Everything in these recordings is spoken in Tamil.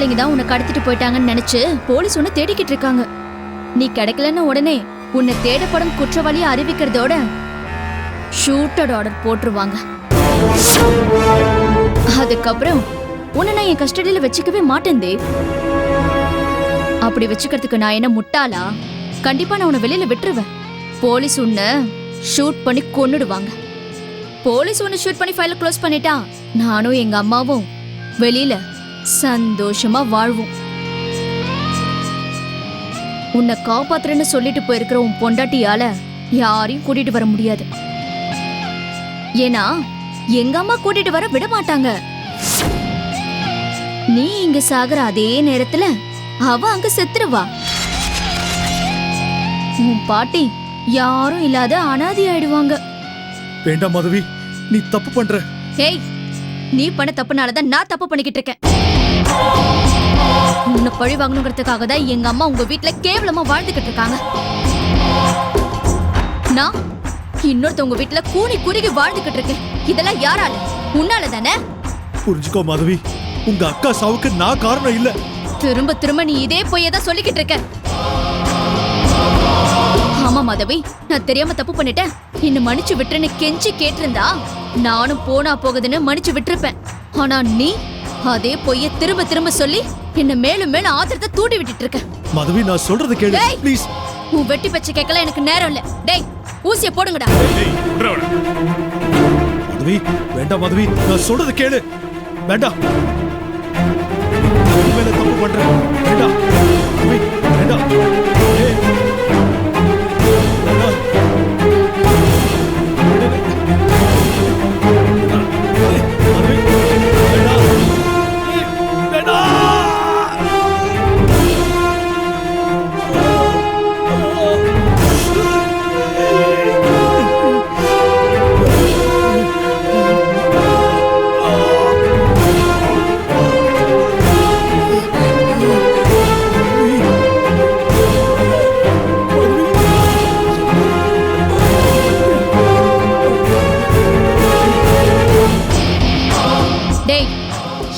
குற்றவாளிங்க தான் உன்னை கடத்திட்டு போயிட்டாங்கன்னு நினைச்சு போலீஸ் உன்னை தேடிக்கிட்டு இருக்காங்க. நீ கிடைக்கலன்னு உடனே உன்னை தேடப்படும் குற்றவாளியை அறிவிக்கிறதோட ஷூட்டட் ஆர்டர் போட்டுருவாங்க. அதுக்கப்புறம் உன்னை நான் என் கஸ்டடியில வச்சுக்கவே மாட்டேன் தேவ். அப்படி வச்சுக்கிறதுக்கு நான் என்ன முட்டாளா? கண்டிப்பா நான் உன்னை வெளியில விட்டுருவேன். போலீஸ் உன்னை ஷூட் பண்ணி கொன்னுடுவாங்க. போலீஸ் உன்னை ஷூட் பண்ணி ஃபைல க்ளோஸ் பண்ணிட்டா நானும் எங்க அம்மாவும் வெளியில சந்தோஷமா வாழ்வோம். உன்னை காப்பாத்துறேன்னு சொல்லிட்டு போயிருக்கிற உன் பொண்டாட்டியால யாரையும் கூட்டிட்டு வர முடியாது. ஏன்னா எங்க அம்மா கூட்டிட்டு வர விட மாட்டாங்க. நீ இங்க சாகுற அதே நேரத்துல அவ அங்க செத்துருவா. உன் பாட்டி யாரும் இல்லாத அனாதி ஆயிடுவாங்க. வேண்டாம் மாதவி. நீ தப்பு பண்ற. ஏய் நீ பண்ண தப்புனாலதான் நான் தப்பு பண்ணிக்கிட்டு இருக்கேன் உன்னை பழி வாங்கணுங்கிறதுக்காக தான் எங்க அம்மா உங்க வீட்ல கேவலமா வாழ்ந்துகிட்டு இருக்காங்க நான் இன்னொருத்த உங்க வீட்ல கூனி குறுகி வாழ்ந்துகிட்டு இருக்கேன் இதெல்லாம் யாரால? உன்னால தானே? புரிஞ்சுக்கோ மாதவி. உங்க அக்கா சாவுக்கு நான் காரணம் இல்ல. திரும்ப திரும்ப நீ இதே பொய்யை தான் சொல்லிக்கிட்டு இருக்க ஆமா மாதவி. நான் தெரியாம தப்பு பண்ணிட்டேன். என்ன மன்னிச்சு விட்டுருன்னு கெஞ்சி கேட்டிருந்தா நானும் போனா போகுதுன்னு மன்னிச்சு விட்டிருப்பேன். ஆனா நீ அதே பொய்ய திரும்ப திரும்ப சொல்லி என்ன மேலும் மேலும் ஆத்திரத்தை தூண்டி விட்டுட்டு இருக்க மாதவி நான் சொல்றத கேளு. டேய்! ப்ளீஸ் உன் வெட்டி பச்சை கேட்கல எனக்கு நேரம் இல்ல. டேய் ஊசிய போடுங்கடா. மாதவி வேண்டாம் மாதவி நான் சொல்றத கேளு. வேண்டாம். நீ மேல தப்பு பண்ற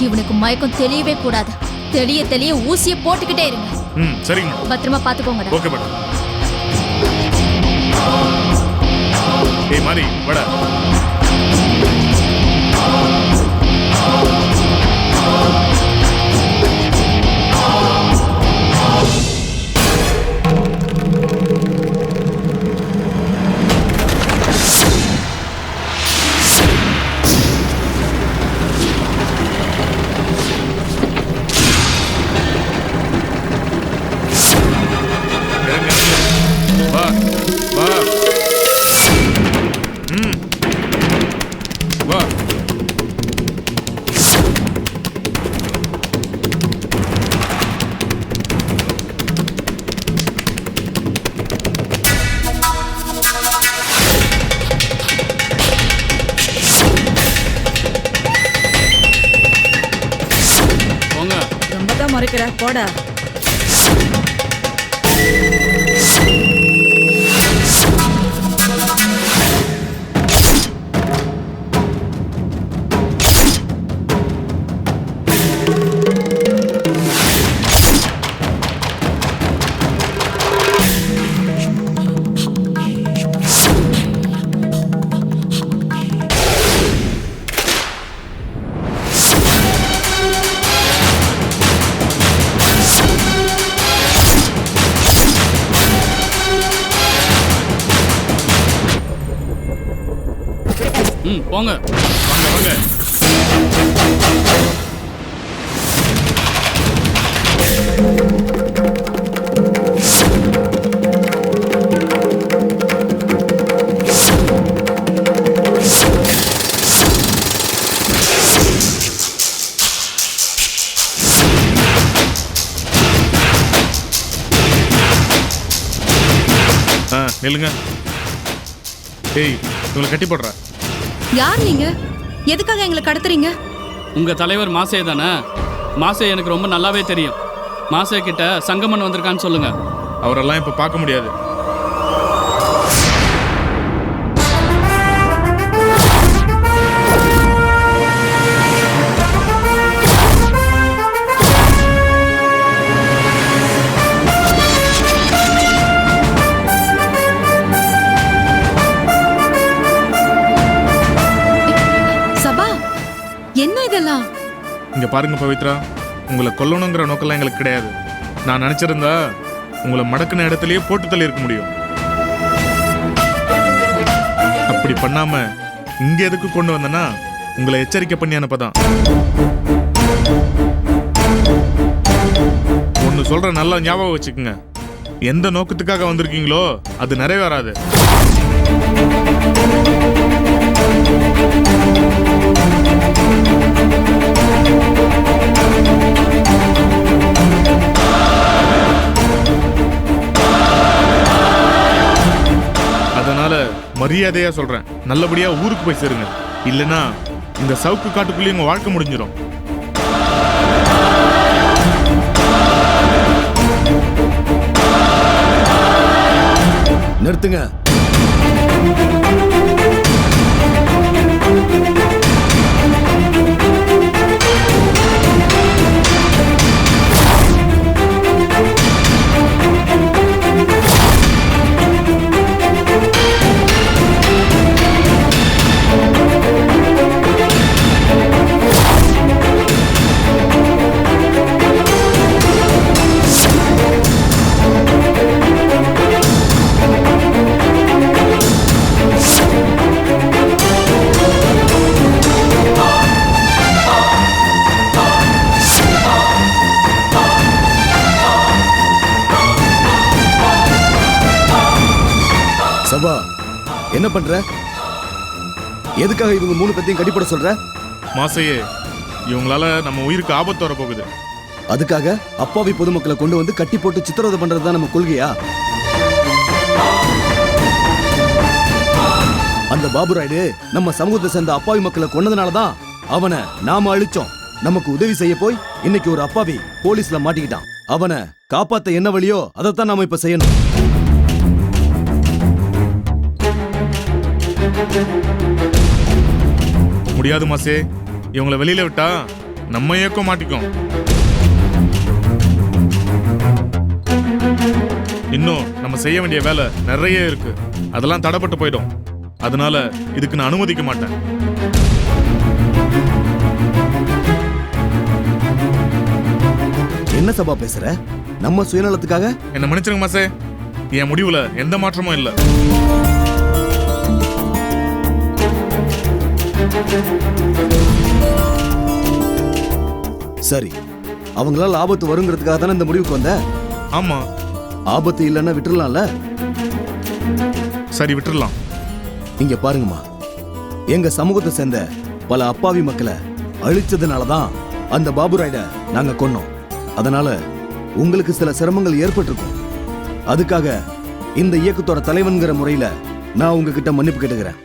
இவனுக்கு மயக்கம் தெளியவே கூடாது. தெளிய தெளிய ஊசிய போட்டுக்கிட்டே இருங்க. ம் சரிங்க பத்திரமா பாத்துக்கோங்கடா ஓகே மேடம் ஏய் மாரி வாடா. மறைக்கிற வாங்க. வாங்க வாங்க. ஆ நில்லுங்க. ஏய் இவங்களை கட்டி போடுறேன் யார் நீங்க? எதுக்காக எங்களை கடத்துறீங்க? உங்க தலைவர் மாசே தானே? மாசே எனக்கு ரொம்ப நல்லாவே தெரியும். மாசே கிட்ட சங்கமன் வந்திருக்கான்னு சொல்லுங்க. அவரெல்லாம் இப்போ பார்க்க முடியாது. பாருங்க பவித்ரா. உங்களை கொல்லணுங்கிற நோக்கம்லாம் எங்களுக்கு கிடையாது. நான் நினைச்சிருந்தா உங்களை மடக்குன இடத்துலயே போட்டு தள்ளி இருக்க முடியும். அப்படி பண்ணாம இங்க எதுக்கு கொண்டு வந்தேன்னா உங்களை எச்சரிக்கை பண்ணி அனுப்பதான். ஒன்னு சொல்ற நல்லா ஞாபகம் வச்சுக்கோங்க. எந்த நோக்கத்துக்காக வந்திருக்கீங்களோ அது நிறைவேறாது. மரியாதையாக சொல்கிறேன் நல்லபடியாக ஊருக்கு போய் சேருங்க. இல்லைன்னா இந்த சவுக்கு காட்டுக்குள்ளேயே உங்கள் வாழ்க்கை முடிஞ்சிடும் நிறுத்துங்க. என்ன பண்ற? எதுக்காக இவங்க மூணு பேத்தையும் கட்டிப்பட சொல்ற? மாசையே இவங்களால நம்ம உயிருக்கு ஆபத்து வர போகுது அதுக்காக அப்பாவி பொதுமக்களை கொண்டு வந்து கட்டி போட்டு சித்திரவதை பண்றது தான் நம்ம கொள்கையா? அந்த பாபு ராயுடு நம்ம சமூகத்தை சேர்ந்த அப்பாவி மக்களை கொன்னதுனால தான் அவனை நாம அழிச்சோம். நமக்கு உதவி செய்ய போய் இன்னைக்கு ஒரு அப்பாவி போலீஸ்ல மாட்டிக்கிட்டான். அவனை காப்பாத்த என்ன வழியோ அதைத்தான் நாம இப்ப செய்யணும். முடியாது மாசே. இவங்களை வெளியில விட்டா நம்ம இயக்கம் மாட்டிக்கும். இன்னும் நம்ம செய்ய வேண்டிய வேலை நிறைய இருக்கு. அதெல்லாம் தடைப்பட்டு போயிடும். அதனால இதுக்கு நான் அனுமதிக்க மாட்டேன். என்ன சபா பேசுற? நம்ம சுயநலத்துக்காக? என்ன மன்னிச்சிருங்க மாசே. என் முடிவுல எந்த மாற்றமும் இல்லை. சரி அவங்களால ஆபத்து வருங்கிறதுக்காக தானே இந்த முடிவுக்கு வந்த ஆமா. ஆபத்து இல்லைன்னா விட்டுறலாம்ல? சரி விட்டுறலாம். இங்க பாருங்கம்மா. எங்க சமூகத்தை சேர்ந்த பல அப்பாவி மக்களை அழிச்சதுனால தான் அந்த பாபு ராய்ட நாங்க கொன்னோம். அதனால உங்களுக்கு சில சிரமங்கள் ஏற்பட்டிருக்கும். அதுக்காக இந்த இயக்கத்தோட தலைவன்கிற முறையில நான் உங்ககிட்ட மன்னிப்பு கேட்டுக்கிறேன்.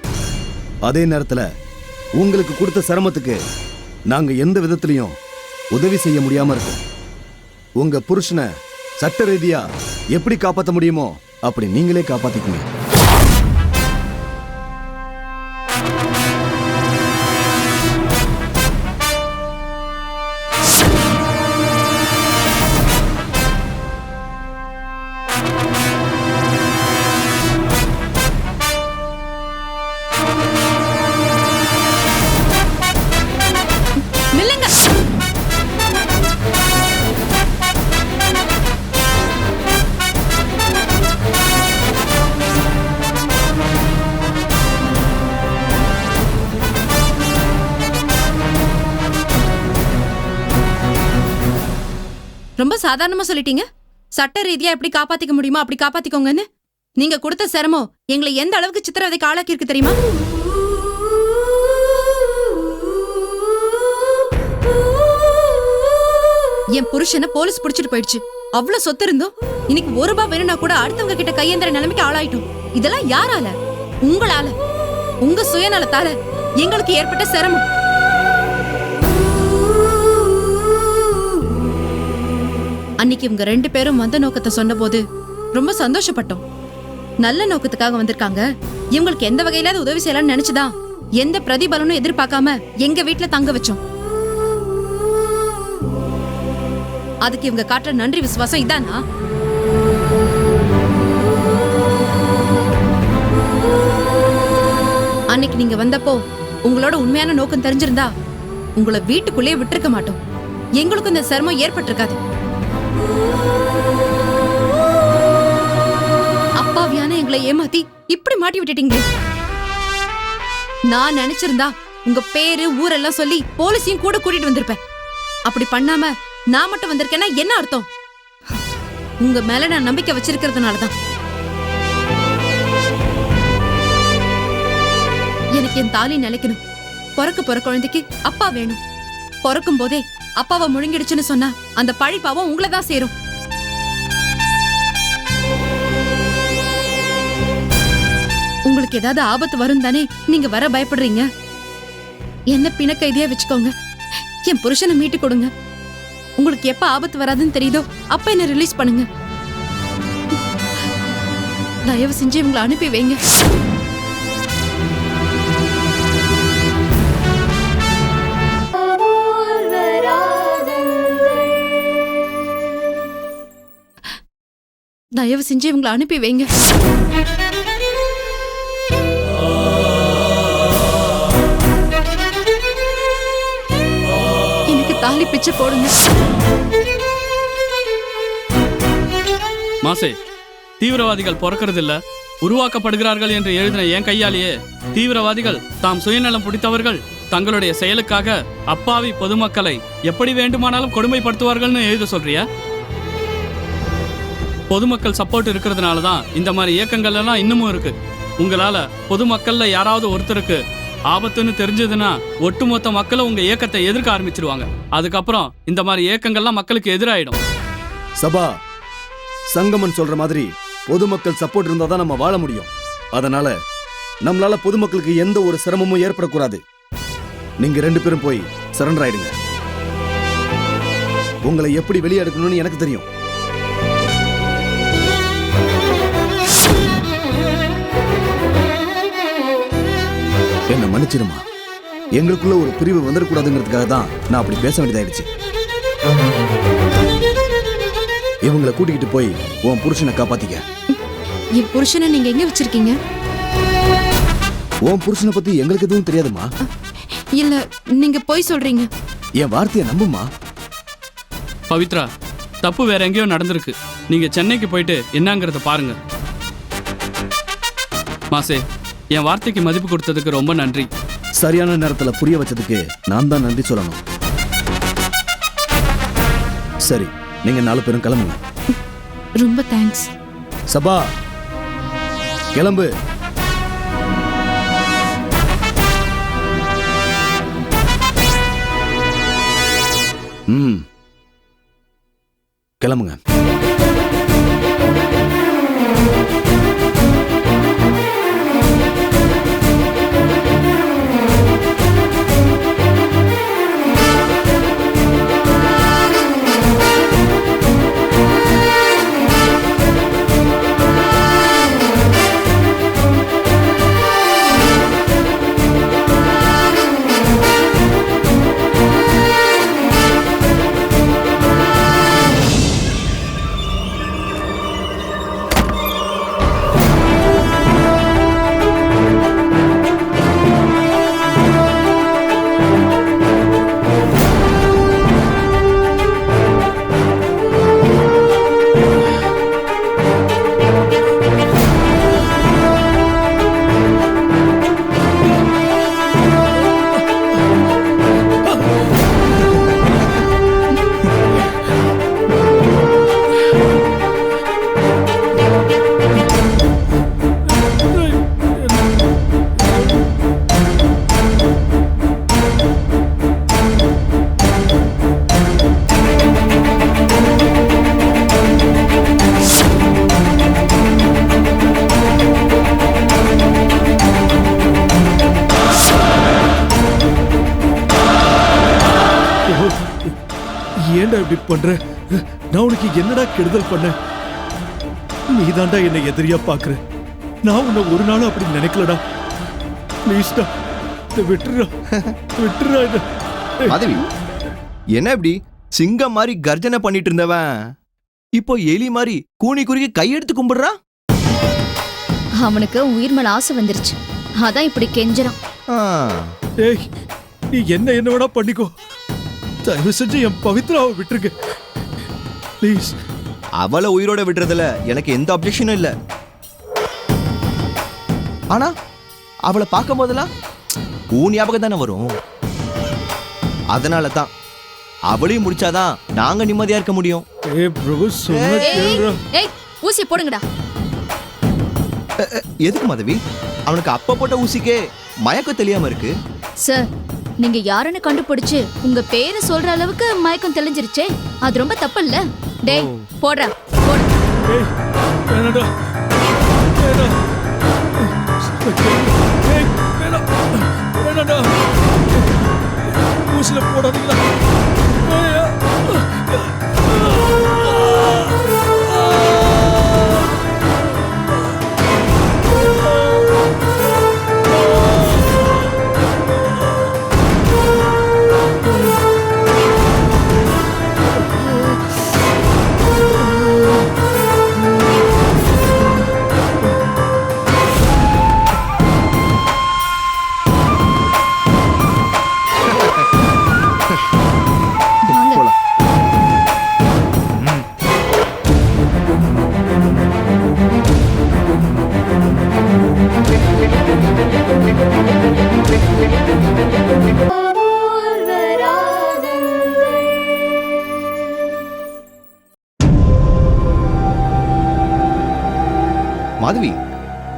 அதே நேரத்துல உங்களுக்கு கொடுத்த சிரமத்துக்கு நாங்க எந்த விதத்திலையும் உதவி செய்ய முடியாம இருக்கோம். உங்க புருஷனை சட்ட ரீதியா எப்படி காப்பாற்ற முடியுமோ அப்படி நீங்களே காப்பாத்திக்கங்க சாதாரணமா சொல்லிட்டீங்க? சட்ட ரீதியா எப்படி காப்பாத்திக்க முடியுமா அப்படி காப்பாத்திக்கோங்கன்னு. நீங்க கொடுத்த சிரமம் எங்களை எந்த அளவுக்கு சித்திரவதைக்கு ஆளாக்கி இருக்கு தெரியுமா? என் புருஷனை போலீஸ் புடிச்சிட்டு போயிடுச்சு. அவ்வளவு சொத்து இருந்தும் இன்னைக்கு ஒரு ரூபாய் வேணும்னா கூட அடுத்தவங்க கிட்ட கையேந்திர நிலைமைக்கு ஆளாயிட்டோம். இதெல்லாம் யாரால? உங்களால. உங்க சுயநலத்தால எங்களுக்கு ஏற்பட்ட சிரமம். அன்னைக்கு இவங்க ரெண்டு பேரும் வந்த நோக்கத்தை சொன்னபோது ரொம்ப சந்தோஷப்பட்டோம். நல்ல நோக்கத்துக்காக வந்திருக்காங்க. இவங்களுக்கு எந்த வகையிலாவது உதவி செய்யலாம்னு நினைச்சுதான் எந்த பிரதிபலனும் எதிர்பார்க்காம எங்க வீட்டுல தங்க வச்சோம். அதுக்கு இவங்க காட்டுற நன்றி விசுவாசம் இதானா? அன்னைக்கு நீங்க வந்தப்போ உங்களோட உண்மையான நோக்கம் தெரிஞ்சிருந்தா உங்களை வீட்டுக்குள்ளேயே விட்டிருக்க மாட்டோம். எங்களுக்கும் இந்த சிரமம் ஏற்பட்டிருக்காது. அப்பாவியான எங்களை ஏமாத்தி இப்படி மாட்டி விட்டுட்டீங்களே? நான் நினைச்சிருந்தா உங்க பேரு ஊரெல்லாம் சொல்லி போலீஸையும் கூட கூட்டிட்டு வந்திருப்பேன். அப்படி பண்ணாம நான் மட்டும் வந்திருக்கேன்னா என்ன அர்த்தம்? உங்க மேல நான் நம்பிக்கை வச்சிருக்கிறதுனாலதான். எனக்கு என் தாலி நிலைக்கணும். பிறக்க பிற குழந்தைக்கு அப்பா வேணும். பிறக்கும் போதே அப்பாவை முழுங்கிடுச்சுன்னு சொன்னா அந்த பழி பாவம் உங்களை தான் சேரும். உங்களுக்கு ஏதாவது ஆபத்து வரும் தானே நீங்க வர பயப்படுறீங்க? என்ன பிண கைதியா வச்சுக்கோங்க. என் புருஷனை மீட்டு கொடுங்க. உங்களுக்கு எப்ப ஆபத்து வராதுன்னு தெரியுதோ அப்ப என்ன ரிலீஸ் பண்ணுங்க. தயவு செஞ்சு இவங்களை அனுப்பி வைங்க. தயவு செஞ்சு இவங்களை அனுப்பி வைங்க. எனக்கு தாலி பிச்சை போடுங்க. மாசே தீவிரவாதிகள் பிறக்கிறது இல்ல உருவாக்கப்படுகிறார்கள் என்று எழுதின என் கையாலேயே தீவிரவாதிகள் தாம் சுயநலம் பிடித்தவர்கள் தங்களுடைய செயலுக்காக அப்பாவி பொதுமக்களை எப்படி வேண்டுமானாலும் கொடுமைப்படுத்துவார்கள்னு எழுத சொல்றியா? பொதுமக்கள் சப்போர்ட் இருக்கிறதுனால தான் இந்த மாதிரி இயக்கங்கள் எல்லாம் இன்னமும் இருக்கு. உங்களால பொதுமக்கள்ல யாராவது ஒருத்தருக்கு ஆபத்துன்னு தெரிஞ்சதுன்னா ஒட்டுமொத்த மக்களும் உங்க இயக்கத்தை எதிர்க்க ஆரம்பிச்சிருவாங்க. அதுக்கப்புறம் இந்த மாதிரி இயக்கங்கள்லாம் மக்களுக்கு எதிராயிடும். சபா சங்கமன் சொல்ற மாதிரி பொதுமக்கள் சப்போர்ட் இருந்தா தான் நம்ம வாழ முடியும். அதனால நம்மளால பொதுமக்களுக்கு எந்த ஒரு சிரமமும் ஏற்படக்கூடாது. நீங்க ரெண்டு பேரும் போய் சரண்டர் ஆயிடுங்க. உங்களை எப்படி வெளியே எடுக்கணும்னு எனக்கு தெரியும். என்ன மன்னிச்சிடுமா? எங்களுக்குள்ள ஒரு பிரிவு வந்துடக்கூடாதுங்கிறதுக்காக தான் நான் அப்படி பேச வேண்டியதாயிடுச்சு. இவங்களை கூட்டிக்கிட்டு போய் உன் புருஷனை காப்பாத்திக்க. என் புருஷனை நீங்க எங்க வச்சிருக்கீங்க? உன் புருஷனை பத்தி எங்களுக்கு எதுவும் தெரியாதுமா? இல்ல நீங்க போய் சொல்றீங்க. என் வார்த்தையை நம்புமா? பவித்ரா தப்பு வேற எங்கேயோ நடந்திருக்கு. நீங்க சென்னைக்கு போயிட்டு என்னங்கிறத பாருங்க. மாசே என் வார்த்தைக்கு மதிப்பு கொடுத்ததுக்கு ரொம்ப நன்றி. சரியான நேரத்துல புரிய வச்சதுக்கு நான் தான் நன்றி சொல்லணும். சரி நீங்க நாலு பேரும் கிளம்புங்க. ரொம்ப தேங்க்ஸ் சபா கிளம்பு. ம். கிளம்புங்க. இப்படி பண்ற? நான் உனக்கு என்னடா கெடுதல் பண்ண? நீதான்டா என்னை எதிரியா பாக்குற. நான் உன்னை ஒரு நாளும் அப்படி நினைக்கலடா. ப்ளீஸ்டா விட்டுறா. விட்டுறா இதை. மாதவி என்ன இப்படி? சிங்கம் மாதிரி கர்ஜனை பண்ணிட்டு இருந்தவன். இப்போ எலி மாதிரி கூனி குறுகி கையெடுத்து கும்பிடுறான் அவனுக்கு உயிர் மேல ஆசை வந்துருச்சு. அதான் இப்படி கெஞ்சறான். ஏய் நீ என்ன என்ன வேணா பண்ணிக்கோ. தயவு செஞ்சு என் பவித்ராவை விட்டுருங்க. ப்ளீஸ் அவளை உயிரோட விடுறதுல எனக்கு எந்த அப்ஜெக்ஷனும் இல்ல. ஆனா அவளை பார்க்கும் போதெல்லாம் ஊ ஞாபகம் தானே வரும். அதனால தான் அவளையும் முடிச்சாதான் நாங்க நிம்மதியா இருக்க முடியும். ஏ பிரபு சொன்ன கேளுடா. ஏய் ஊசி போடுங்கடா. எதுக்கு மதவி? அவனுக்கு அப்ப போட்ட ஊசிக்கே மயக்கம் தெரியாம இருக்கு. சார் நீங்க யாருன்னு கண்டுபிடிச்சு உங்க பேரை சொல்ற அளவுக்கு மயக்கம் தெளிஞ்சிருச்சே. அது ரொம்ப தப்பு இல்ல டேய் போடுறா போடு போடாதீங்களா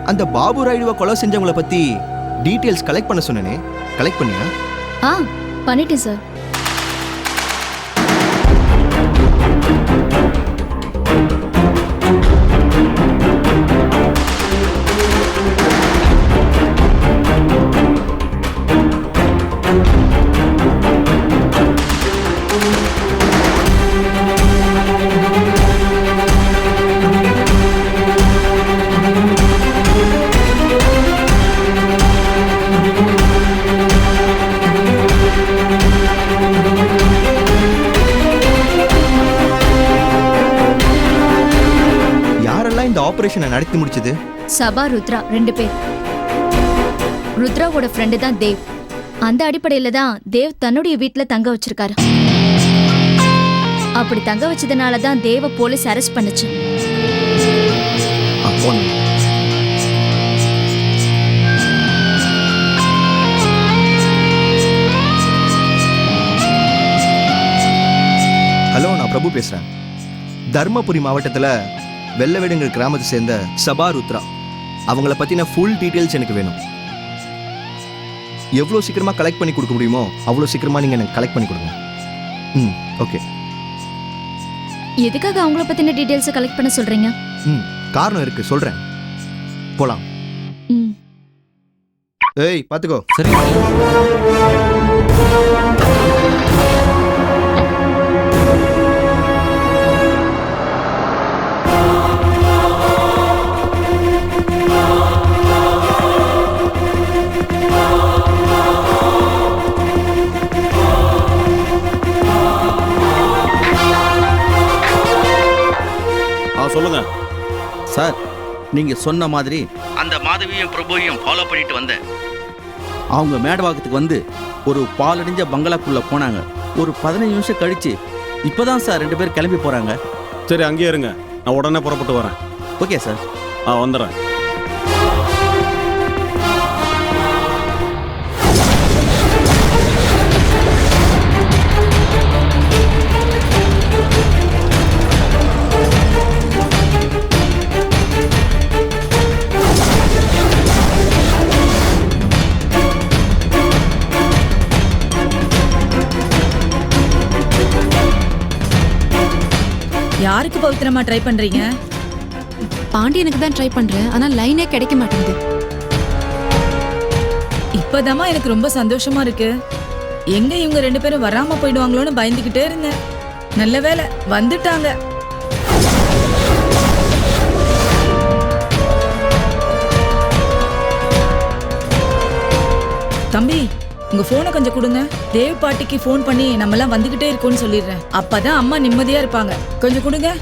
அந்த பாபு ராயுடுவை கொலை செஞ்சவங்கள பத்தி டீட்டெயில்ஸ் கலெக்ட் பண்ண சொன்னேனே. கலெக்ட் பண்ணியா? ஆ பண்ணிட்டேன் சார் ஆபரேஷனை நடத்தி முடிச்சது? சபா ருத்ரா ரெண்டு பேர். ருத்ராவோட ஃப்ரெண்டு தான் தேவ். அந்த அடிப்படையில தான் தேவ் தன்னுடைய வீட்ல தங்க வச்சிருக்காரு. அப்படி தங்க வச்சதுனால தான் தேவ போலீஸ் அரெஸ்ட் பண்ணுச்சு. ஹலோ நான் பிரபு பேசுறேன். தர்மபுரி மாவட்டத்துல வெள்ளவேடுங்கிற கிராமத்தை சேர்ந்த சபா ருத்ரா அவங்கள பத்தின ஃபுல் டீடைல்ஸ் எனக்கு வேணும். எவ்வளோ சீக்கிரமா கலெக்ட் பண்ணி கொடுக்க முடியுமோ அவ்வளோ சீக்கிரமா நீங்க எனக்கு கலெக்ட் பண்ணி கொடுங்க. ம் ஓகே எதுக்காக அவங்கள பத்தின டீடைல்ஸ் கலெக்ட் பண்ண சொல்றீங்க? ம் காரணம் இருக்கு சொல்றேன். போலாம். ம். ஏய் பாத்துக்கோ. சரி. சொல்லுங்க. சார் நீங்க சொன்ன மாதிரி அந்த மாதவியும் பிரபுவையும் ஃபாலோ பண்ணிட்டு வந்தேன். அவங்க மேடவாக்கத்துக்கு வந்து ஒரு பாலடைஞ்ச பங்களாக்குள்ள போனாங்க. ஒரு பதினஞ்சு நிமிஷம் கழிச்சு இப்பதான் சார் ரெண்டு பேர் கிளம்பி போறாங்க. சரி அங்கேயே இருங்க. நான் உடனே புறப்பட்டு வரேன். Okay sir. ஆ வந்துடுறேன். யாருக்கு பவித்திரமா ட்ரை பண்றீங்க? பாண்டியனுக்கு தான் ட்ரை பண்றேன். ஆனா லைனே கிடைக்க மாட்டேங்குது. இப்பதாம்மா எனக்கு ரொம்ப சந்தோஷமா இருக்கு. எங்க இவங்க ரெண்டு பேரும் வராம போயிடுவாங்களோன்னு பயந்துகிட்டே இருந்தேன். நல்ல வேளை வந்துட்டாங்க. உங்க போனை கொஞ்சம் கொடுங்க. தேவ் பாட்டிக்கு போன் பண்ணி நம்ம எல்லாம் வந்துகிட்டே இருக்கோம்னு சொல்லிடுறேன். அப்பதான் அம்மா நிம்மதியா இருப்பாங்க. கொஞ்சம் கொடுங்க.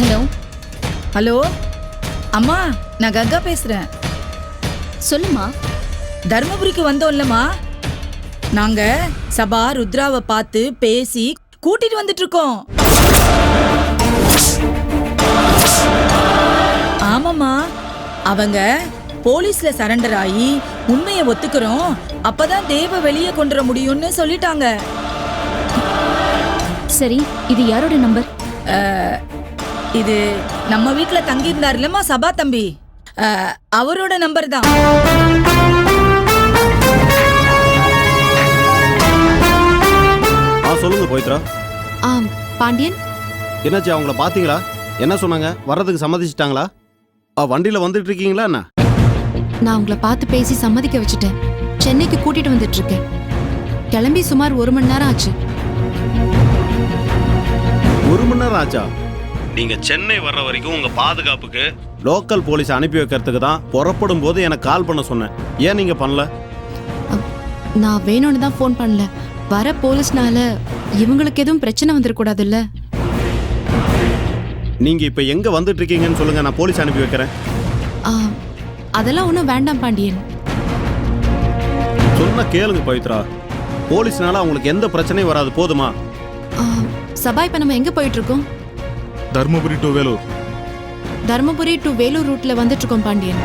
ஹலோ. ஹலோ. அம்மா நான் கங்கா பேசுறேன். சொல்லுமா தருமபுரிக்கு வந்தோம்லம்மா. நாங்க சபா ருத்ராவை பார்த்து பேசி கூட்டிட்டு வந்துட்டு இருக்கோம் ஆமாம்மா. அவங்க போலீஸ்ல சரண்டர் ஆகி உண்மையை ஒத்துக்கிறோம். அப்பதான் தேவ வெளியே கொண்டு வர முடியும்னு சொல்லிட்டாங்க. சரி இது யாரோட நம்பர்? இது நம்ம வீட்ல தங்கி இருந்தாருலம்மா சபா தம்பி. அவரோட நம்பர் தான். சொல்லுங்க பவித்ரா ஆம் பாண்டியன். என்னாச்சு அவங்கள பாத்தீங்களா என்ன சொன்னாங்க? வர்றதுக்கு சம்மதிச்சிட்டாங்களா? ஆ வண்டியில வந்துட்டு இருக்கீங்களா என்ன? நான் உங்களை பார்த்து பேசி சம்மதிக்க வச்சுட்டேன். சென்னைக்கு கூட்டிட்டு வந்துட்டு இருக்கேன் கிளம்பி சுமார் ஒரு மணி நேரம் ஆச்சு. ஒரு மணி நேரம் ஆச்சா? நீங்க சென்னை வர்ற வரைக்கும் உங்க பாதுகாப்புக்கு லோக்கல் போலீஸ் அனுப்பி வைக்கிறதுக்கு தான் புறப்படும் போது எனக்கு கால் பண்ண சொன்னேன். ஏன் நீங்க பண்ணல? நான் வேணும்னு தான் ஃபோன் பண்ணல. வர போலீஸ்னால இவங்களுக்கு எதுவும் பிரச்சனை வந்துடக்கூடாதுல்ல நீங்க இப்ப எங்க வந்துட்டு இருக்கீங்கன்னு சொல்லுங்க நான் போலீஸ் அனுப்பி வைக்கிறேன். ஆ, அதெல்லாம் ஒன்றும் வேண்டாம் பாண்டியன். சொன்னா கேளுங்க பவித்ரா. போலீஸ்னால அவங்களுக்கு எந்த பிரச்சனையும் வராது போதுமா? ஆ, சபா இப்ப நம்ம எங்க போயிட்டு இருக்கோம் தர்மபுரி டு வேலூர். தருமபுரி டு வேலூர் ரூட்ல வந்துட்டு இருக்கோம் பாண்டியன்.